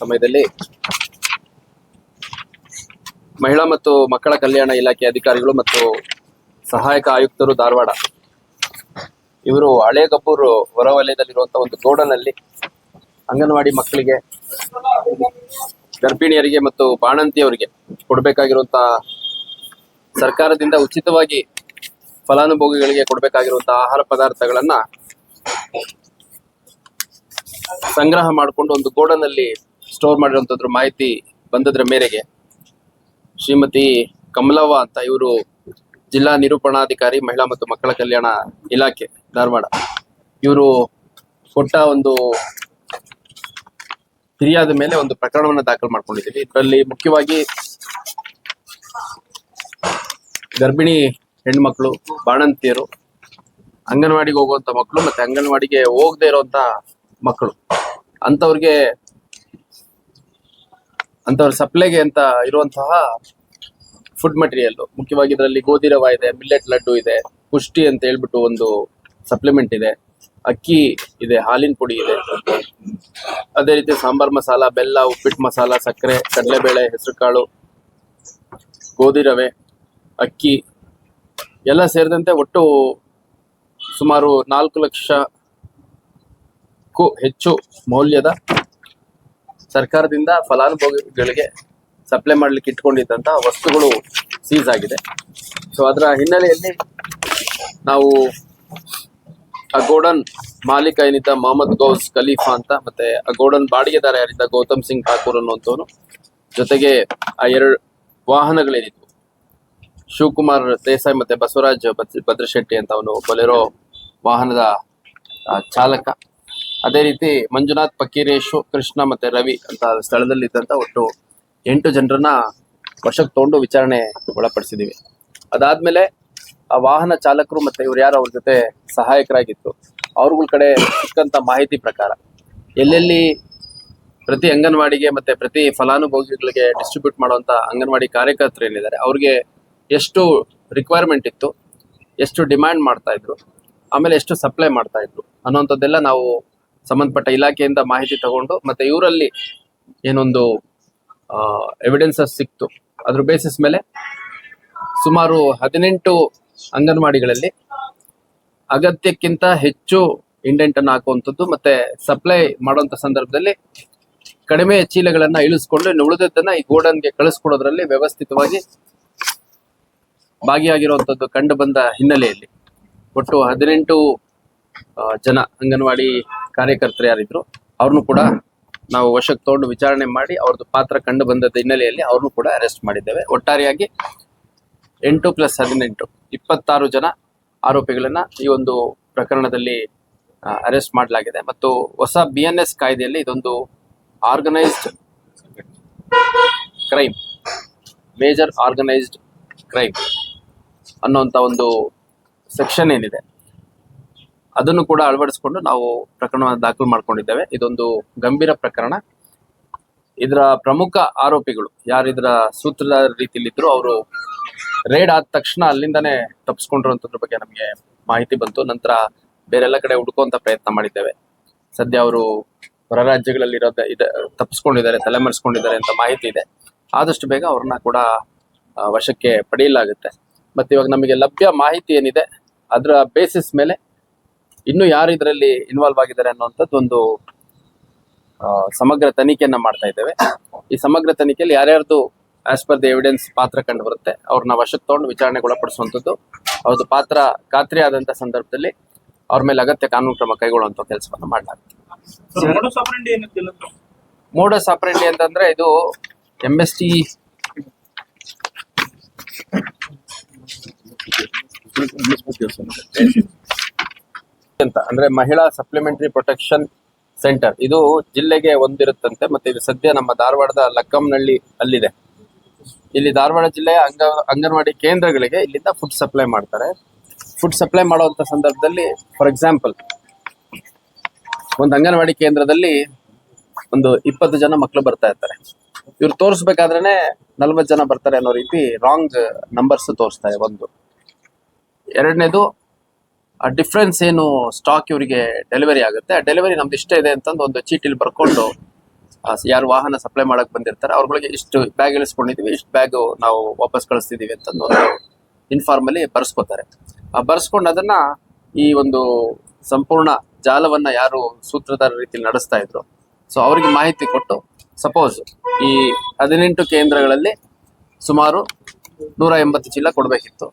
ಸಮಯದಲ್ಲಿ ಮಹಿಳಾ ಮತ್ತು ಮಕ್ಕಳ ಕಲ್ಯಾಣ ಇಲಾಖೆ ಅಧಿಕಾರಿಗಳು ಮತ್ತು ಸಹಾಯಕ ಆಯುಕ್ತರು ಧಾರವಾಡ. ಇವರು ಹಳೇಗಬ್ಬೂರು ಹೊರವಲಯದಲ್ಲಿರುವಂತಹ ಒಂದು ಗೋಡನಲ್ಲಿ ಅಂಗನವಾಡಿ ಮಕ್ಕಳಿಗೆ, ಗರ್ಭಿಣಿಯರಿಗೆ ಮತ್ತು ಬಾಣಂತಿಯವರಿಗೆ ಕೊಡಬೇಕಾಗಿರುವಂತಹ ಸರ್ಕಾರದಿಂದ ಉಚಿತವಾಗಿ ಫಲಾನುಭವಿಗಳಿಗೆ ಕೊಡಬೇಕಾಗಿರುವಂತಹ ಆಹಾರ ಪದಾರ್ಥಗಳನ್ನ ಸಂಗ್ರಹ ಮಾಡಿಕೊಂಡು ಒಂದು ಗೋಡನಲ್ಲಿ ಸ್ಟೋರ್ ಮಾಡಿರುವಂತದ್ರ ಮಾಹಿತಿ ಬಂದದ್ರ ಮೇರೆಗೆ ಶ್ರೀಮತಿ ಕಮಲವ್ವ ಅಂತ ಇವರು ಜಿಲ್ಲಾ ನಿರೂಪಣಾಧಿಕಾರಿ, ಮಹಿಳಾ ಮತ್ತು ಮಕ್ಕಳ ಕಲ್ಯಾಣ ಇಲಾಖೆ, ಧಾರವಾಡ. ಇವರು ಕೊಟ್ಟ ಒಂದು ಫಿರ್ಯಾದ ಮೇಲೆ ಒಂದು ಪ್ರಕರಣವನ್ನು ದಾಖಲು ಮಾಡ್ಕೊಂಡಿದ್ದೀವಿ. ಇದರಲ್ಲಿ ಮುಖ್ಯವಾಗಿ ಗರ್ಭಿಣಿ ಹೆಣ್ಮಕ್ಳು, ಬಾಣಂತಿಯರು, ಅಂಗನವಾಡಿಗೆ ಹೋಗುವಂತ ಮಕ್ಕಳು ಮತ್ತೆ ಅಂಗನವಾಡಿಗೆ ಹೋಗದೆ ಇರುವಂತ ಮಕ್ಕಳು. ಅಂತವ್ರಿಗೆ ಅಂತವ್ರ ಸಪ್ಲೈಗೆ ಅಂತ ಇರುವಂತಹ ಫುಡ್ ಮಟೀರಿಯಲ್ ಮುಖ್ಯವಾಗಿ ಇದರಲ್ಲಿ ಗೋಧಿ ರವ ಇದೆ ಮಿಲ್ಲೆಟ್ ಲಡ್ಡು ಇದೆ, ಪುಷ್ಟಿ ಅಂತ ಹೇಳ್ಬಿಟ್ಟು ಒಂದು ಸಪ್ಲಿಮೆಂಟ್ ಇದೆ. ಅಕ್ಕಿ ಇದೆ, ಹಾಲಿನ ಪುಡಿ ಇದೆ. ಅದೇ ರೀತಿ ಸಾಂಬಾರ್ ಮಸಾಲ, ಬೆಲ್ಲ, ಉಪ್ಪಿಟ್ಟು ಮಸಾಲ, ಸಕ್ಕರೆ, ಕಡಲೆಬೇಳೆ, ಹೆಸರುಕಾಳು, ಗೋಧಿ ರವೆ, ಅಕ್ಕಿ ಎಲ್ಲ ಸೇರಿದಂತೆ ಒಟ್ಟು ಸುಮಾರು ನಾಲ್ಕು ಲಕ್ಷಕ್ಕೂ ಹೆಚ್ಚು ಮೌಲ್ಯದ ಸರ್ಕಾರದಿಂದ ಫಲಾನುಭವಿಗಳಿಗೆ ಸಪ್ಲೈ ಮಾಡ್ಲಿಕ್ಕೆ ಇಟ್ಕೊಂಡಿದ್ದಂತ ವಸ್ತುಗಳು ಸೀಸ್ ಆಗಿದೆ. ಸೊ ಅದರ ಹಿನ್ನೆಲೆಯಲ್ಲಿ ನಾವು ಆ ಗೋಡನ್ ಮಾಲೀಕ ಏನಿದ್ದ ಮೊಹಮ್ಮದ್ ಗೌಸ್ ಖಲೀಫಾ ಅಂತ ಮತ್ತೆ ಆ ಗೋಡನ್ ಬಾಡಿಗೆದಾರ ಯಾರಿದ್ದ ಗೌತಮ್ ಸಿಂಗ್ ಠಾಕೂರ್ ಅನ್ನುವಂಥವನು ಜೊತೆಗೆ ಆ ಎರಡು ವಾಹನಗಳೇನಿದ್ವು. ಶಿವಕುಮಾರ್ ದೇಸಾಯಿ ಮತ್ತೆ ಬಸವರಾಜ್ ಭದ್ರ- ಭದ್ರಶೆಟ್ಟಿ ಅಂತ ಅವನು ಬೊಲೆರೋ ವಾಹನದ ಚಾಲಕ. ಅದೇ ರೀತಿ ಮಂಜುನಾಥ್ ಪಕ್ಕೀರೇಶು ಕೃಷ್ಣ ಮತ್ತೆ ರವಿ ಅಂತ ಸ್ಥಳದಲ್ಲಿ ಇದ್ದಂತ ಒಟ್ಟು ಎಂಟು ಜನರನ್ನ ವಶಕ್ಕೆ ತಗೊಂಡು ವಿಚಾರಣೆ ಒಳಪಡಿಸಿದೀವಿ. ಅದಾದ್ಮೇಲೆ ಆ ವಾಹನ ಚಾಲಕರು ಮತ್ತೆ ಇವ್ರು ಯಾರು ಅವ್ರ ಜೊತೆ ಸಹಾಯಕರಾಗಿತ್ತು. ಅವ್ರಗಳ ಕಡೆ ಸಿಕ್ಕಂತ ಮಾಹಿತಿ ಪ್ರಕಾರ ಎಲ್ಲೆಲ್ಲಿ ಪ್ರತಿ ಅಂಗನವಾಡಿಗೆ ಮತ್ತೆ ಪ್ರತಿ ಫಲಾನುಭವಿಗಳಿಗೆ ಡಿಸ್ಟ್ರಿಬ್ಯೂಟ್ ಮಾಡುವಂತ ಅಂಗನವಾಡಿ ಕಾರ್ಯಕರ್ತರು ಏನಿದ್ದಾರೆ, ಅವ್ರಿಗೆ ಎಷ್ಟು ರಿಕ್ವೈರ್ಮೆಂಟ್ ಇತ್ತು, ಎಷ್ಟು ಡಿಮ್ಯಾಂಡ್ ಮಾಡ್ತಾ ಇದ್ರು, ಆಮೇಲೆ ಎಷ್ಟು ಸಪ್ಲೈ ಮಾಡ್ತಾ ಇದ್ರು ಅನ್ನೋಂಥದ್ದೆಲ್ಲ ನಾವು ಸಂಬಂಧಪಟ್ಟ ಇಲಾಖೆಯಿಂದ ಮಾಹಿತಿ ತಗೊಂಡು ಮತ್ತೆ ಇವರಲ್ಲಿ ಏನೊಂದು ಎವಿಡೆನ್ಸಸ್ ಸಿಕ್ತು. ಅದ್ರ ಬೇಸಿಸ್ ಮೇಲೆ ಸುಮಾರು ಹದಿನೆಂಟು ಅಂಗನವಾಡಿಗಳಲ್ಲಿ ಅಗತ್ಯಕ್ಕಿಂತ ಹೆಚ್ಚು ಇಂಡೆಂಟ್ ಅನ್ನು ಹಾಕುವಂಥದ್ದು ಮತ್ತೆ ಸಪ್ಲೈ ಮಾಡುವಂತ ಸಂದರ್ಭದಲ್ಲಿ ಕಡಿಮೆ ಚೀಲಗಳನ್ನ ಇಳಿಸ್ಕೊಂಡು ಇನ್ನು ಉಳಿದದ್ದನ್ನ ಈ ಗೋಡನ್ಗೆ ಕಳಿಸ್ಕೊಡೋದ್ರಲ್ಲಿ ವ್ಯವಸ್ಥಿತವಾಗಿ ಭಾಗಿಯಾಗಿರುವಂಥದ್ದು ಕಂಡು ಬಂದ ಹಿನ್ನೆಲೆಯಲ್ಲಿ. ಒಟ್ಟು ಹದಿನೆಂಟು ಜನ ಅಂಗನವಾಡಿ ಕಾರ್ಯಕರ್ತರು ಯಾರಿದ್ರು, ಅವ್ರನ್ನು ಕೂಡ ನಾವು ವಶಕ್ಕೆ ತಗೊಂಡು ವಿಚಾರಣೆ ಮಾಡಿ ಅವ್ರದ್ದು ಪಾತ್ರ ಕಂಡು ಬಂದದ ಹಿನ್ನೆಲೆಯಲ್ಲಿ ಅವ್ರನ್ನು ಕೂಡ ಅರೆಸ್ಟ್ ಮಾಡಿದ್ದೇವೆ. ಒಟ್ಟಾರೆಯಾಗಿ ಎಂಟು ಪ್ಲಸ್ ಹದಿನೆಂಟು, ಇಪ್ಪತ್ತಾರು ಜನ ಆರೋಪಿಗಳನ್ನ ಈ ಒಂದು ಪ್ರಕರಣದಲ್ಲಿ ಅರೆಸ್ಟ್ ಮಾಡಲಾಗಿದೆ. ಮತ್ತು ಹೊಸ ಬಿ ಎನ್ ಎಸ್ ಕಾಯ್ದೆಯಲ್ಲಿ ಇದೊಂದು organised crime major organised crime ಅನ್ನುವಂಥ ಒಂದು ಸೆಕ್ಷನ್ ಏನಿದೆ. ಅದನ್ನು ಕೂಡ ಅಳವಡಿಸಿಕೊಂಡು ನಾವು ಪ್ರಕರಣವನ್ನು ದಾಖಲು ಮಾಡ್ಕೊಂಡಿದ್ದೇವೆ. ಇದೊಂದು ಗಂಭೀರ ಪ್ರಕರಣ. ಇದರ ಪ್ರಮುಖ ಆರೋಪಿಗಳು ಯಾರು, ಇದರ ರೀತಿಯಲ್ಲಿ ಇದ್ರು ಅವರು ರೇಡ್ ಆದ ತಕ್ಷಣ ಅಲ್ಲಿಂದಾನೇ ತಪ್ಪಿಸ್ಕೊಂಡಿರುವಂತದ್ರ ಬಗ್ಗೆ ನಮಗೆ ಮಾಹಿತಿ ಬಂತು. ನಂತರ ಬೇರೆಲ್ಲ ಕಡೆ ಹುಡುಕುವಂತ ಪ್ರಯತ್ನ ಮಾಡಿದ್ದೇವೆ. ಸದ್ಯ ಅವರು ಹೊರ ರಾಜ್ಯಗಳಲ್ಲಿ ಇರೋದ ಇದೆ ತಪ್ಪಿಸ್ಕೊಂಡಿದ್ದಾರೆ ತಲೆಮರೆಸ್ಕೊಂಡಿದ್ದಾರೆ ಅಂತ ಮಾಹಿತಿ ಇದೆ. ಆದಷ್ಟು ಬೇಗ ಅವ್ರನ್ನ ಕೂಡ ವಶಕ್ಕೆ ಪಡೆಯಲಾಗುತ್ತೆ. ಮತ್ತೆ ಇವಾಗ ನಮಗೆ ಲಭ್ಯ ಮಾಹಿತಿ ಏನಿದೆ, ಅದರ ಬೇಸಿಸ್ ಮೇಲೆ ಇನ್ನು ಯಾರು ಇದರಲ್ಲಿ ಇನ್ವಾಲ್ವ್ ಆಗಿದ್ದಾರೆ ಅನ್ನುವಂಥದ್ದು ಒಂದು ಸಮಗ್ರ ತನಿಖೆಯನ್ನ ಮಾಡ್ತಾ ಇದ್ದೇವೆ. ಈ ಸಮಗ್ರ ತನಿಖೆಯಲ್ಲಿ ಯಾರ್ಯಾರ್ದು ಆಸ್ ಪರ್ ದಿ ಎವಿಡೆನ್ಸ್ ಪಾತ್ರ ಕಂಡು ಬರುತ್ತೆ ಅವ್ರನ್ನ ವಶಕ್ಕೆ ತಗೊಂಡು ವಿಚಾರಣೆಗೆ ಒಳಪಡಿಸುವಂಥದ್ದು ಅವ್ರದ್ದು ಪಾತ್ರ ಖಾತ್ರಿ ಆದಂತ ಸಂದರ್ಭದಲ್ಲಿ ಅವ್ರ ಮೇಲೆ ಅಗತ್ಯ ಕಾನೂನು ಕ್ರಮ ಕೈಗೊಳ್ಳುವಂತ ಕೆಲಸವನ್ನು ಮಾಡಲಾಗುತ್ತೆ. ಮೋಡಸ್ ಆಪರೆಂಡಿ ಏನಿತ್ತಿಲ್ಲ ಮೋಡಸ್ ಆಪರೇಂಡಿ ಅಂತಂದ್ರೆ ಇದು ಎಂ ಎಸ್ ಟಿ ಅಂತ. ಅಂದ್ರೆ ಮಹಿಳಾ ಸಪ್ಲಿಮೆಂಟರಿ ಪ್ರೊಟೆಕ್ಷನ್ ಸೆಂಟರ್ ಇದು ಜಿಲ್ಲೆಗೆ ಒಂದಿರುತ್ತಂತೆ, ಮತ್ತೆ ಇದು ಸದ್ಯ ನಮ್ಮ ಧಾರವಾಡದ ಲಕ್ಕಂನಹಳ್ಳಿ ಅಲ್ಲಿದೆ. ಇಲ್ಲಿ ಧಾರವಾಡ ಜಿಲ್ಲೆಯ ಅಂಗ, ಅಂಗನವಾಡಿ ಕೇಂದ್ರಗಳಿಗೆ ಇಲ್ಲಿಂದ ಫುಡ್ ಸಪ್ಲೈ ಮಾಡ್ತಾರೆ. ಫುಡ್ ಸಪ್ಲೈ ಮಾಡುವಂತ ಸಂದರ್ಭದಲ್ಲಿ ಫಾರ್ ಎಕ್ಸಾಂಪಲ್ ಒಂದು ಅಂಗನವಾಡಿ ಕೇಂದ್ರದಲ್ಲಿ ಒಂದು ಇಪ್ಪತ್ತು ಜನ ಮಕ್ಕಳು ಬರ್ತಾ ಇರ್ತಾರೆ. ಇವ್ರು ತೋರಿಸ್ಬೇಕಾದ್ರೆ ನಲ್ವತ್ತು ಜನ ಬರ್ತಾರೆ ಅನ್ನೋ ರೀತಿ ರಾಂಗ್ ನಂಬರ್ಸ್ ತೋರಿಸ್ತಾರೆ ಒಂದು. ಎರಡನೇದು ಆ ಡಿಫ್ರೆನ್ಸ್ ಏನು ಸ್ಟಾಕ್ ಇವರಿಗೆ ಡೆಲಿವರಿ ಆಗುತ್ತೆ. ಆ ಡೆಲಿವರಿ ನಮ್ದು ಇಷ್ಟ ಇದೆ ಅಂತಂದು ಒಂದು ಚೀಟಿಲಿ ಬರ್ಕೊಂಡು ಯಾರು ವಾಹನ ಸಪ್ಲೈ ಮಾಡಕ್ ಬಂದಿರ್ತಾರೆ, ಅವ್ರಗಳಿಗೆ ಇಷ್ಟು ಬ್ಯಾಗ್ ಇಳಿಸ್ಕೊಂಡಿದೀವಿ, ಇಷ್ಟು ಬ್ಯಾಗ್ ನಾವು ವಾಪಸ್ ಕಳಿಸ್ತಿದೀವಿ ಅಂತ ಒಂದು ಅಲ್ಲಿ ಬರ್ಸ್ಕೊತಾರೆ. ಆ ಬರ್ಸ್ಕೊಂಡು ಅದನ್ನ ಈ ಒಂದು ಸಂಪೂರ್ಣ ಜಾಲವನ್ನ ಯಾರು ಸೂತ್ರಧಾರ ರೀತಿಯಲ್ಲಿ ನಡೆಸ್ತಾ ಇದ್ರು. ಸೊ ಅವರಿಗೆ ಮಾಹಿತಿ ಕೊಟ್ಟು ಸಪೋಸ್ ಈ ಹದಿನೆಂಟು ಕೇಂದ್ರಗಳಲ್ಲಿ ಸುಮಾರು ನೂರ ಎಂಬತ್ತು ಚೀಲ ಕೊಡಬೇಕಿತ್ತು.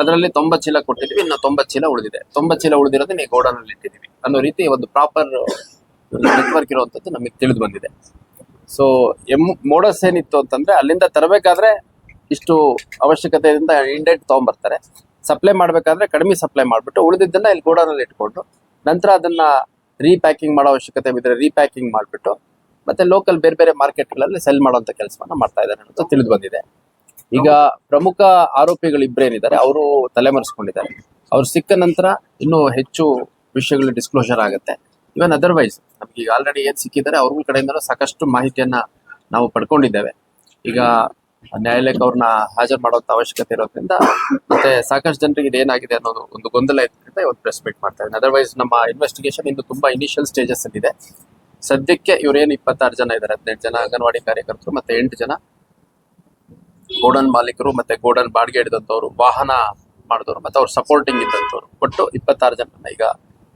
ಅದರಲ್ಲಿ ತೊಂಬತ್ತು ಚೀಲ ಕೊಟ್ಟಿದ್ವಿ ಇನ್ನು ತೊಂಬತ್ತು ಚೀಲ ಉಳಿದಿದೆ. ತೊಂಬತ್ತು ಚೀಲ ಉಳಿದಿರೋದನ್ನ ಈ ಗೋಡನಲ್ಲಿ ಇಟ್ಟಿದ್ದೀವಿ. ಅನ್ನೋ ರೀತಿ ಒಂದು ಪ್ರಾಪರ್ ನೆಟ್ವರ್ಕ್ ಇರುವಂತದ್ದು ನಮಗೆ ತಿಳಿದು ಬಂದಿದೆ. ಸೊ ಎಂ ಮೋಡಸ್ ಏನಿತ್ತು ಅಂತಂದ್ರೆ, ಅಲ್ಲಿಂದ ತರಬೇಕಾದ್ರೆ ಇಷ್ಟು ಅವಶ್ಯಕತೆಯಿಂದ ಇಂಡೇಟ್ ತೊಗೊಂಬರ್ತಾರೆ. ಸಪ್ಲೈ ಮಾಡಬೇಕಾದ್ರೆ ಕಡಿಮೆ ಸಪ್ಲೈ ಮಾಡಿಬಿಟ್ಟು, ಉಳಿದಿದ್ದನ್ನ ಇಲ್ಲಿ ಗೋಡನಲ್ಲಿ ಇಟ್ಕೊಂಡು, ನಂತರ ಅದನ್ನ ರೀಪ್ಯಾಕಿಂಗ್ ಮಾಡೋ ಅವಶ್ಯಕತೆ ಬಿದ್ದರೆ ರೀಪ್ಯಾಕಿಂಗ್ ಮಾಡಿಬಿಟ್ಟು, ಮತ್ತೆ ಲೋಕಲ್ ಬೇರೆ ಬೇರೆ ಮಾರ್ಕೆಟ್ಗಳಲ್ಲಿ ಸೆಲ್ ಮಾಡುವಂತ ಕೆಲಸವನ್ನ ಮಾಡ್ತಾ ಇದ್ದಾರೆ ಅಂತ ತಿಳಿದು ಬಂದಿದೆ. ಈಗ ಪ್ರಮುಖ ಆರೋಪಿಗಳು ಇಬ್ಬರೇನಿದ್ದಾರೆ ಅವರು ತಲೆಮರೆಸ್ಕೊಂಡಿದ್ದಾರೆ. ಅವ್ರು ಸಿಕ್ಕ ನಂತರ ಇನ್ನೂ ಹೆಚ್ಚು ವಿಷಯಗಳು ಡಿಸ್ಕ್ಲೋಷರ್ ಆಗುತ್ತೆ. ಇವನ್ ಅದರ್ವೈಸ್ ನಮ್ಗೆ ಈಗ ಆಲ್ರೆಡಿ ಏನ್ ಸಿಕ್ಕಿದ್ದಾರೆ, ಅವ್ರ ಕಡೆಯಿಂದ ಸಾಕಷ್ಟು ಮಾಹಿತಿಯನ್ನ ನಾವು ಪಡ್ಕೊಂಡಿದ್ದೇವೆ. ಈಗ ನ್ಯಾಯಾಲಯಕ್ಕೆ ಅವ್ರನ್ನ ಹಾಜರು ಮಾಡುವಂತ ಅವಶ್ಯಕತೆ ಇರೋದ್ರಿಂದ, ಮತ್ತೆ ಸಾಕಷ್ಟು ಜನರಿಗೆ ಇದು ಏನಾಗಿದೆ ಅನ್ನೋದು ಒಂದು ಗೊಂದಲ ಇದ್ರಿಂದ ಇವತ್ತು ಪ್ರೆಸ್ ಮೀಟ್ ಮಾಡ್ತಾ ಅದರ್ವೈಸ್ ನಮ್ಮ ಇನ್ವೆಸ್ಟಿಗೇಷನ್ ಇನ್ನು ತುಂಬಾ ಇನಿಷಿಯಲ್ ಸ್ಟೇಜಸ್ ಇದೆ ಸದ್ಯಕ್ಕೆ ಇವ್ರೇನು ಇಪ್ಪತ್ತಾರು ಜನ ಇದ್ದಾರೆ, ಹದಿನೆಂಟು ಜನ ಅಂಗನವಾಡಿ ಕಾರ್ಯಕರ್ತರು ಮತ್ತೆ ಎಂಟು ಜನ ಗೋಡನ್ ಮಾಲೀಕರು ಮತ್ತೆ ಗೋಡನ್ ಬಾಡಿಗೆ ಹಿಡಿದಂತವ್ರು ವಾಹನ ಮಾಡಿದವರು ಮತ್ತೆ ಅವ್ರು ಸಪೋರ್ಟಿಂಗ್ ಇದ್ದಂತವ್ರು ಒಟ್ಟು ಇಪ್ಪತ್ತಾರು ಜನರನ್ನ ಈಗ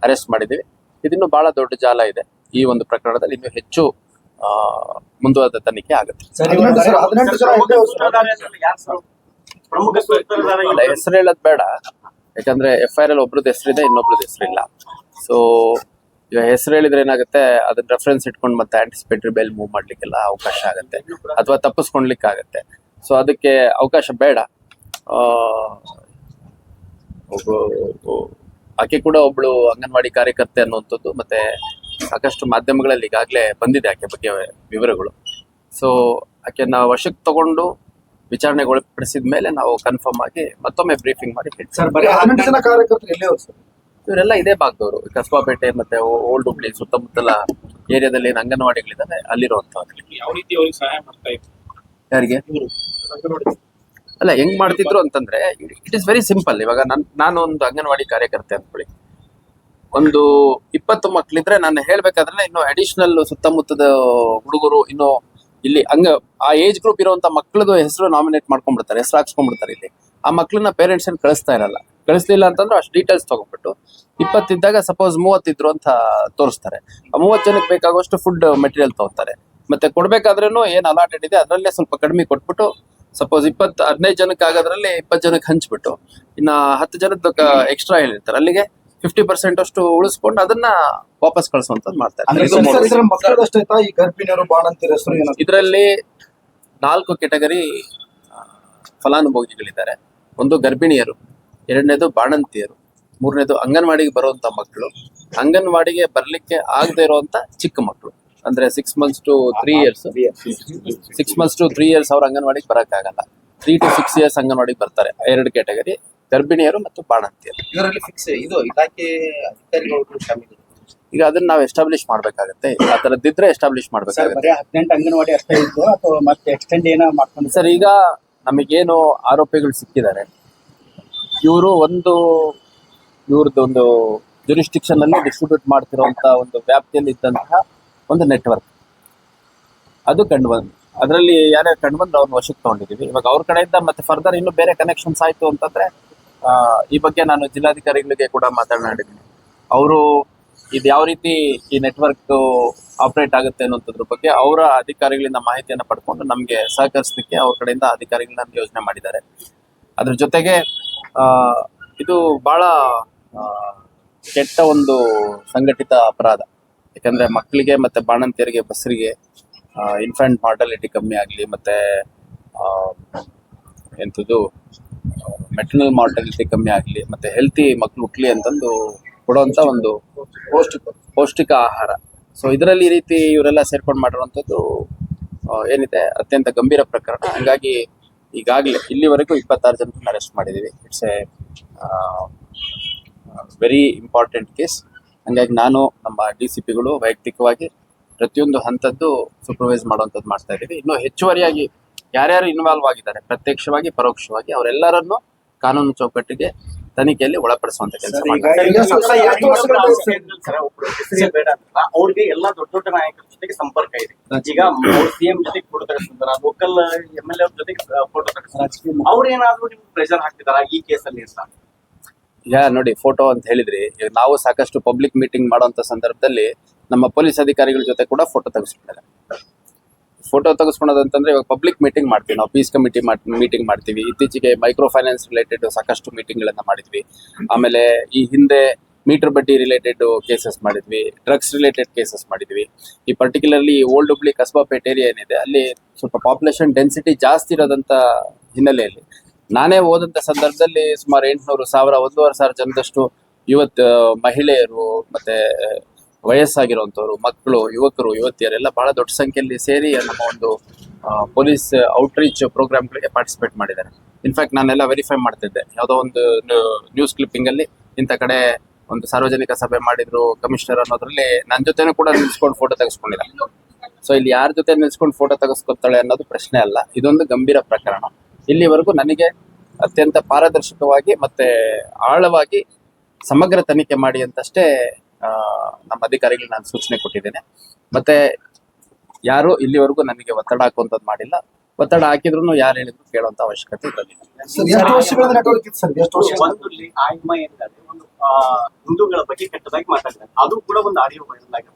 ಅರೆಸ್ಟ್ ಮಾಡಿದೀವಿ ಇದಿನ್ನು ಬಹಳ ದೊಡ್ಡ ಜಾಲ ಇದೆ. ಈ ಒಂದು ಪ್ರಕರಣದಲ್ಲಿ ಇನ್ನು ಹೆಚ್ಚು ಆ, ಮುಂದುವರೆದ ತನಿಖೆ ಆಗುತ್ತೆ. ಹೆಸರು ಹೇಳೋದು ಬೇಡ. ಯಾಕಂದ್ರೆ ಎಫ್ ಐ ಆರ್ ಅಲ್ಲಿ ಒಬ್ರದ್ದು ಹೆಸರಿದೆ ಇನ್ನೊಬ್ರದ್ದು ಹೆಸರಿಲ್ಲ ಸೊ ಈಗ ಹೆಸರು ಹೇಳಿದ್ರೆ ಏನಾಗುತ್ತೆ ಅದನ್ನ ರೆಫರೆನ್ಸ್ ಇಟ್ಕೊಂಡು ಮತ್ತೆ ಆಂಟಿಸಿಪೇಟರಿ ಬೇಲ್ ಮೂವ್ ಮಾಡ್ಲಿಕ್ಕೆಲ್ಲ ಅವಕಾಶ ಆಗುತ್ತೆ. ಅಥವಾ ತಪ್ಪಿಸ್ಕೊಳ್ಲಿಕ್ಕೆ ಆಗುತ್ತೆ ಸೊ ಅದಕ್ಕೆ ಅವಕಾಶ ಬೇಡ. ಆಕೆ ಕೂಡ ಒಬ್ಳು ಅಂಗನವಾಡಿ ಕಾರ್ಯಕರ್ತೆ ಅನ್ನುವಂಥದ್ದು ಮತ್ತೆ ಸಾಕಷ್ಟು ಮಾಧ್ಯಮಗಳಲ್ಲಿ ಈಗಾಗಲೇ ಬಂದಿದೆ ಆಕೆ ಬಗ್ಗೆ ವಿವರಗಳು. ಸೊ ಆಕೆನ ವಶಕ್ಕೆ ತಗೊಂಡು ವಿಚಾರಣೆಗೊಳಪಡಿಸಿದ ಮೇಲೆ ನಾವು ಕನ್ಫರ್ಮ್ ಆಗಿ ಮತ್ತೊಮ್ಮೆ ಬ್ರೀಫಿಂಗ್ ಮಾಡಿ ಇವರೆಲ್ಲ ಇದೇ ಭಾಗದವರು. ಕಸ್ಬಾಪೇಟೆ ಮತ್ತೆ ಓಲ್ಡ್ ಹುಬ್ಳಿ ಸುತ್ತಮುತ್ತಲ ಏರಿಯಾದಲ್ಲಿ ಏನು ಅಂಗನವಾಡಿಗಳಿದ್ದಾವೆ ಅಲ್ಲಿರುವಂತಹ ಯಾವ ರೀತಿ ಅವ್ರಿಗೆ ಸಹಾಯ ಮಾಡ್ತಾ ಇದ್ರು? ಯಾರಿಗೆ? ಅಲ್ಲ, ಹೆಂಗ್ ಮಾಡ್ತಿದ್ರು ಅಂತಂದ್ರೆ ಇಟ್ ಇಸ್ ವೆರಿ ಸಿಂಪಲ್ ಇವಾಗ ನನ್, ನಾನು ಒಂದು ಅಂಗನವಾಡಿ ಕಾರ್ಯಕರ್ತೆ ಅಂದ್ಕೊಳ್ಳಿ. ಒಂದು ಇಪ್ಪತ್ತು ಮಕ್ಳಿದ್ರೆ ನಾನು ಹೇಳ್ಬೇಕಾದ್ರೆ ಇನ್ನು ಅಡಿಷನಲ್ ಸುತ್ತಮುತ್ತದ ಹುಡುಗರು ಇನ್ನು ಇಲ್ಲಿ ಹಂಗ ಆ ಏಜ್ ಗ್ರೂಪ್ ಇರುವಂತ ಮಕ್ಳದ್ದು ಹೆಸರು ನಾಮಿನೇಟ್ ಮಾಡ್ಕೊಂಡ್ಬಿಡ್ತಾರೆ, ಹೆಸರು ಹಾಕ್ಸ್ಕೊಂಡ್ಬಿಡ್ತಾರೆ ಇಲ್ಲಿ. ಆ ಮಕ್ಳನ್ನ ಪೇರೆಂಟ್ಸ್ ಏನ್ ಕಳಿಸ್ತಾ ಇರಲ್ಲ. ಕಳಿಸ್ಲಿಲ್ಲ ಅಂತಂದ್ರೆ ಅಷ್ಟು ಡೀಟೇಲ್ಸ್ ತಗೊಂಡ್ಬಿಟ್ಟು ಇಪ್ಪತ್ತಿದ್ದಾಗ ಸಪೋಸ್ ಮೂವತ್ತಿದ್ರು ಅಂತ ತೋರಿಸ್ತಾರೆ. ಆ ಮೂವತ್ತು ಜನಕ್ಕೆ ಬೇಕಾಗುವಷ್ಟು ಫುಡ್ ಮೆಟೀರಿಯಲ್ ತಗೋತಾರೆ ಮತ್ತೆ ಕೊಡ್ಬೇಕಾದ್ರೂ ಏನ್ ಅಲಾಟೆಡ್ ಇದೆ ಅದರಲ್ಲೇ ಸ್ವಲ್ಪ ಕಡಿಮೆ ಕೊಟ್ಬಿಟ್ಟು ಸಪೋಸ್ ಇಪ್ಪತ್ತು ಹದಿನೈದು ಜನಕ್ಕೆ ಆಗೋದ್ರಲ್ಲಿ ಇಪ್ಪತ್ ಜನಕ್ಕೆ ಹಂಚ್ಬಿಟ್ಟು ಇನ್ನ ಹತ್ತು ಜನದ ಎಕ್ಸ್ಟ್ರಾ ಹೇಳಿರ್ತಾರೆ. ಅಲ್ಲಿಗೆ ಫಿಫ್ಟಿ ಪರ್ಸೆಂಟ್ ಅಷ್ಟು ಉಳಿಸ್ಕೊಂಡು ಅದನ್ನ ವಾಪಸ್ ಕಳಿಸುವಂತದ್ದು ಮಾಡ್ತಾರೆ. ಇದರಲ್ಲಿ ನಾಲ್ಕು ಕೆಟಗರಿ ಫಲಾನುಭವಿಗಳಿದ್ದಾರೆ. ಒಂದು ಗರ್ಭಿಣಿಯರು ಎರಡನೇದು ಬಾಣಂತಿಯರು ಮೂರನೇದು ಅಂಗನವಾಡಿಗೆ ಬರುವಂತ ಮಕ್ಕಳು. ಅಂಗನವಾಡಿಗೆ ಬರ್ಲಿಕ್ಕೆ ಆಗದೆ ಇರುವಂತ ಚಿಕ್ಕ ಮಕ್ಕಳು. ಅಂದ್ರೆ six months to three years six months to three years ಅವ್ರ ಅಂಗನವಾಡಿಗೆ ಆಗಲ್ಲ ತ್ರೀ ಟು ಸಿಕ್ಸ್ ಇಯರ್ಸ್ ಅಂಗನವಾಡಿಗೆ ಬರ್ತಾರೆ ಎರಡು ಕ್ಯಾಟಗರಿ ಗರ್ಭಿಣಿಯರು ಮತ್ತು ಬಾಣಂತಿಯರು. ಇದರಲ್ಲಿ ಫಿಕ್ಸ್ ಇದು ಇಲಾಖೆ ಅಧಿಕಾರಿಗಳು ಈಗ ಅದನ್ನ ನಾವು ಎಸ್ಟಾಬ್ಲಿಷ್ ಮಾಡ್ಬೇಕಾಗತ್ತೆ. ಆ ಥರದ್ದಿದ್ರೆ ಎಸ್ಟಾಬ್ಲಿಷ್ ಸರ್ ಮಾಡ್ಬೇಕಾಗತ್ತೆ. ಹದಿನೆಂಟು ಅಂಗನವಾಡಿ ಅಷ್ಟೇ ಇತ್ತು ಅಥವಾ ಮತ್ತೆ ಎಕ್ಸ್ಟೆಂಡ್ ಏನೋ ಮಾಡ್ಕೊಂಡು ಸರ್ ಈಗ ನಮಗೇನು ಆರೋಪಿಗಳು ಸಿಕ್ಕಿದ್ದಾರೆ. ಇವರು ಒಂದು ಇವ್ರದ್ದು ಒಂದು ಜುರಿಸ್ಟಿಕ್ಷನ್ ಅಲ್ಲಿ ಡಿಸ್ಟ್ರಿಬ್ಯೂಟ್ ಮಾಡ್ತಿರುವಂತಹ ಒಂದು ವ್ಯಾಪ್ತಿಯಲ್ಲಿ ಇದ್ದಂತಹ ಒಂದು ನೆಟ್ವರ್ಕ್ ಅದು ಕಂಡು ಬಂದು, ಅದರಲ್ಲಿ ಯಾರ್ಯಾರು ಕಂಡು ಬಂದ್ರೆ ಅವ್ರನ್ನ ವಶಕ್ಕೆ ತಗೊಂಡಿದೀವಿ ಇವಾಗ ಅವ್ರ ಕಡೆಯಿಂದ ಮತ್ತೆ ಫರ್ದರ್ ಇನ್ನು ಬೇರೆ ಕನೆಕ್ಷನ್ಸ್ ಆಯಿತು ಅಂತಂದ್ರೆ ಈ ಬಗ್ಗೆ ನಾನು ಜಿಲ್ಲಾಧಿಕಾರಿಗಳಿಗೆ ಕೂಡ ಮಾತನಾಡಿದ್ದೀನಿ. ಅವರು ಇದು ಯಾವ ರೀತಿ ಈ ನೆಟ್ವರ್ಕ್ ಆಪರೇಟ್ ಆಗುತ್ತೆ ಅನ್ನೋದ್ರ ಬಗ್ಗೆ ಅವರ ಅಧಿಕಾರಿಗಳಿಂದ ಮಾಹಿತಿಯನ್ನು ಪಡ್ಕೊಂಡು ನಮಗೆ ಸಹಕರಿಸಲಿಕ್ಕೆ ಅವ್ರ ಕಡೆಯಿಂದ ಅಧಿಕಾರಿಗಳನ್ನ ಯೋಜನೆ ಮಾಡಿದ್ದಾರೆ. ಅದ್ರ ಜೊತೆಗೆ ಇದು ಬಹಳ ಕೆಟ್ಟ ಒಂದು ಸಂಘಟಿತ ಅಪರಾಧ. ಯಾಕಂದ್ರೆ ಮಕ್ಕಳಿಗೆ ಮತ್ತೆ ಬಾಣಂತಿಯರಿಗೆ, ಬಸರಿಗೆ ಇನ್ಫ್ಯಾಂಟ್ ಮಾರ್ಟಾಲಿಟಿ ಕಮ್ಮಿ ಆಗಲಿ, ಮತ್ತೆ ಎಂಥದ್ದು ಮೆಟರ್ನಲ್ ಮಾರ್ಟಾಲಿಟಿ ಕಮ್ಮಿ ಆಗಲಿ, ಮತ್ತೆ ಹೆಲ್ತಿ ಮಕ್ಕಳು ಹುಟ್ಲಿ ಅಂತಂದು ಕೊಡುವಂತ ಒಂದು ಪೌಷ್ಟಿಕ ಪೌಷ್ಟಿಕ ಆಹಾರ. ಸೊ ಇದರಲ್ಲಿ ಈ ರೀತಿ ಇವರೆಲ್ಲ ಸೇರ್ಕೊಂಡು ಮಾಡಿರುವಂಥದ್ದು ಏನಿದೆ, ಅತ್ಯಂತ ಗಂಭೀರ ಪ್ರಕರಣ. ಹಂಗಾಗಿ ಈಗಾಗಲೇ ಇಲ್ಲಿವರೆಗೂ ಇಪ್ಪತ್ತಾರು ಜನರನ್ನ ಅರೆಸ್ಟ್ ಮಾಡಿದ್ದೀವಿ it's a very important case ಹಂಗಾಗಿ ನಾನು ನಮ್ಮ ಡಿ ಸಿ ಪಿಗಳು ವೈಯಕ್ತಿಕವಾಗಿ ಪ್ರತಿಯೊಂದು ಹಂತದ್ದು ಸೂಪರ್ವೈಸ್ ಮಾಡುವಂಥದ್ದು ಮಾಡ್ತಾ ಇದ್ದೀವಿ. ಇನ್ನು ಹೆಚ್ಚುವರಿಯಾಗಿ ಯಾರ್ಯಾರು ಇನ್ವಾಲ್ವ್ ಆಗಿದ್ದಾರೆ ಪ್ರತ್ಯಕ್ಷವಾಗಿ ಪರೋಕ್ಷವಾಗಿ ಅವರೆಲ್ಲರನ್ನು ಕಾನೂನು ಚೌಕಟ್ಟಿಗೆ ತನಿಖೆಯಲ್ಲಿ ಒಳಪಡಿಸುವಂತ ಕೆಲಸ ಅವ್ರಿಗೆ ಎಲ್ಲಾ ದೊಡ್ಡ ದೊಡ್ಡ ನಾಯಕರ ಜೊತೆಗೆ ಸಂಪರ್ಕ ಇದೆ. ಈಗ ಸಿಎಂ ಜೊತೆ ಫೋಟೋ ತೆಗೆಸ್ತಾರೆ ಲೋಕಲ್ ಎಂ ಎಲ್ ಎ ಜೊತೆಗೆ ಫೋಟೋ ತೆಗೆಸ್ತಾರೆ ರಾಜಕೀಯ. ಅವ್ರು ಏನಾದ್ರು ನಿಮ್ಗೆ ಪ್ರೆಷರ್ ಹಾಕ್ತಿದಾರ ಈ ಕೇಸಲ್ಲಿ ಅಂತ? ಈಗ ನೋಡಿ ಫೋಟೋ ಅಂತ ಹೇಳಿದ್ರಿ, ಈಗ ನಾವು ಸಾಕಷ್ಟು ಪಬ್ಲಿಕ್ ಮೀಟಿಂಗ್ ಮಾಡುವಂತ ಸಂದರ್ಭದಲ್ಲಿ ನಮ್ಮ ಪೊಲೀಸ್ ಅಧಿಕಾರಿಗಳ ಜೊತೆ ಕೂಡ ಫೋಟೋ ತೆಗೆಸ್ಬಿಟ್ಟಾರೆ ಫೋಟೋ ತೆಗೆಸ್ಕೊಳೋದು ಅಂತಂದ್ರೆ ಇವಾಗ ಪಬ್ಲಿಕ್ ಮೀಟಿಂಗ್ ಮಾಡ್ತೀವಿ. ನಾವು ಪೀಸ್ ಕಮಿಟಿ ಮೀಟಿಂಗ್ ಮಾಡ್ತೀವಿ. ಇತ್ತೀಚೆಗೆ ಮೈಕ್ರೋ ಫೈನಾನ್ಸ್ ರಿಲೇಟೆಡ್ ಸಾಕಷ್ಟು ಮೀಟಿಂಗ್ ಗಳನ್ನ ಮಾಡಿದ್ವಿ. ಆಮೇಲೆ ಈ ಹಿಂದೆ ಮೀಟರ್ ಬಡ್ಡಿ ರಿಲೇಟೆಡ್ ಕೇಸಸ್ ಮಾಡಿದ್ವಿ. ಡ್ರಗ್ಸ್ ರಿಲೇಟೆಡ್ ಕೇಸಸ್ ಮಾಡಿದ್ವಿ. ಈ particularly old Hubli Kasbapet area ಏನಿದೆ, ಅಲ್ಲಿ ಸ್ವಲ್ಪ ಪಾಪ್ಯುಲೇಷನ್ ಡೆನ್ಸಿಟಿ ಜಾಸ್ತಿ ಇರೋದಂತ ಹಿನ್ನೆಲೆಯಲ್ಲಿ ನಾನೇ ಓದಂತ ಸಂದರ್ಭದಲ್ಲಿ ಸುಮಾರು ಎಂಟುನೂರು ಸಾವಿರ, ಒಂದೂವರೆ ಸಾವಿರ ಜನದಷ್ಟು ಯುವತ್ ಮಹಿಳೆಯರು ಮತ್ತೆ ವಯಸ್ಸಾಗಿರುವಂತವ್ರು, ಮಕ್ಕಳು, ಯುವಕರು, ಯುವತಿಯರೆಲ್ಲ ಬಹಳ ದೊಡ್ಡ ಸಂಖ್ಯೆಯಲ್ಲಿ ಸೇರಿ ನಮ್ಮ ಒಂದು ಪೊಲೀಸ್ ಔಟ್ರೀಚ್ ಪ್ರೋಗ್ರಾಮ್ಗಳಿಗೆ ಪಾರ್ಟಿಸಿಪೇಟ್ ಮಾಡಿದ್ದಾರೆ. ಇನ್ಫ್ಯಾಕ್ಟ್ ನಾನೆಲ್ಲ ವೆರಿಫೈ ಮಾಡ್ತಿದ್ದೆ. ಯಾವುದೋ ಒಂದು ನ್ಯೂಸ್ ಕ್ಲಿಪ್ಪಿಂಗ್ ಅಲ್ಲಿ ಇಂಥ ಕಡೆ ಒಂದು ಸಾರ್ವಜನಿಕ ಸಭೆ ಮಾಡಿದ್ರು ಕಮಿಷನರ್ ಅನ್ನೋದ್ರಲ್ಲಿ ನನ್ನ ಜೊತೆನೂ ಕೂಡ ನಿಲ್ಸ್ಕೊಂಡು ಫೋಟೋ ತೆಗೆಸ್ಕೊಂಡಿಲ್ಲ. ಸೊ ಇಲ್ಲಿ ಯಾರ ಜೊತೆ ನಿಲ್ಸ್ಕೊಂಡು ಫೋಟೋ ತೆಗೆಸ್ಕೊತಾಳೆ ಅನ್ನೋದು ಪ್ರಶ್ನೆ ಅಲ್ಲ. ಇದೊಂದು ಗಂಭೀರ ಪ್ರಕರಣ. ಇಲ್ಲಿವರೆಗೂ ನನಗೆ ಅತ್ಯಂತ ಪಾರದರ್ಶಕವಾಗಿ ಮತ್ತೆ ಆಳವಾಗಿ ಸಮಗ್ರ ತನಿಖೆ ಮಾಡಿ ಅಂತಷ್ಟೇ ಆ, ನಮ್ಮ ಅಧಿಕಾರಿಗಳು ನಾನು ಸೂಚನೆ ಕೊಟ್ಟಿದ್ದೇನೆ. ಮತ್ತೆ ಯಾರು ಇಲ್ಲಿವರೆಗೂ ನನಗೆ ಒತ್ತಡ ಹಾಕುವಂಥದ್ದು ಮಾಡಿಲ್ಲ. ಒತ್ತಡ ಹಾಕಿದ್ರು ಯಾರು ಹೇಳಿದ್ರು ಕೇಳುವಂತ ಅವಶ್ಯಕತೆ ಇರಲಿಲ್ಲ ಸರ್ ಎಷ್ಟು ವರ್ಷಗಳಿಂದ ನೆಟ್ವರ್ಕ್ ಇತ್ತು ಸರ್? ಎಷ್ಟು ವರ್ಷ ಒಂದು ಆಯ್ಮ ಏನಿದೆ ಒಂದು ಹಿಂದೂಗಳ ಬಗ್ಗೆ ಕೆಟ್ಟದಾಗಿ ಮಾತಾಡ್ತಾರೆ ಅದು ಕೂಡ ಒಂದು ಆಡಿಯೋ ವೈರಲ್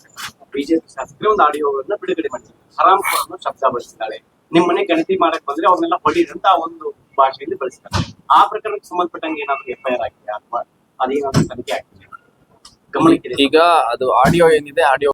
ಬಿಜೆಪಿ ಶಾಸಕರೇ ಒಂದು ಆಡಿಯೋ ಬಿಡುಗಡೆ ಮಾಡಿದ್ದಾರೆ. ಹರಾಮ್ ಅನ್ನೋ ಶಬ್ದ ಬಳಸಿದ್ದಾಳೆ ನಿಮ್ ಮನೆ ಗಣತಿ ಮಾಡಕ್ ಬಂದ್ರೆ ಅವ್ರನ್ನೆಲ್ಲ ಹೊಡೀರಿ ಅಂತ ಒಂದು ಭಾಷೆಯಲ್ಲಿ ಬಳಸ್ತಾರೆ. ಆ ಪ್ರಕರಣಕ್ಕೆ ಸಂಬಂಧಪಟ್ಟಂಗೆ ಏನಾದ್ರು ಎಫ್ ಐ ಆರ್ ಆಗಿದೆ ಅಥವಾ ಅದೇನಾದ್ರು ತನಿಖೆ ಆಗ್ತಿದೆ ಗಮನಕ್ಕೆ ಈಗ ಅದು ಆಡಿಯೋ ಏನಿದೆ ಆಡಿಯೋ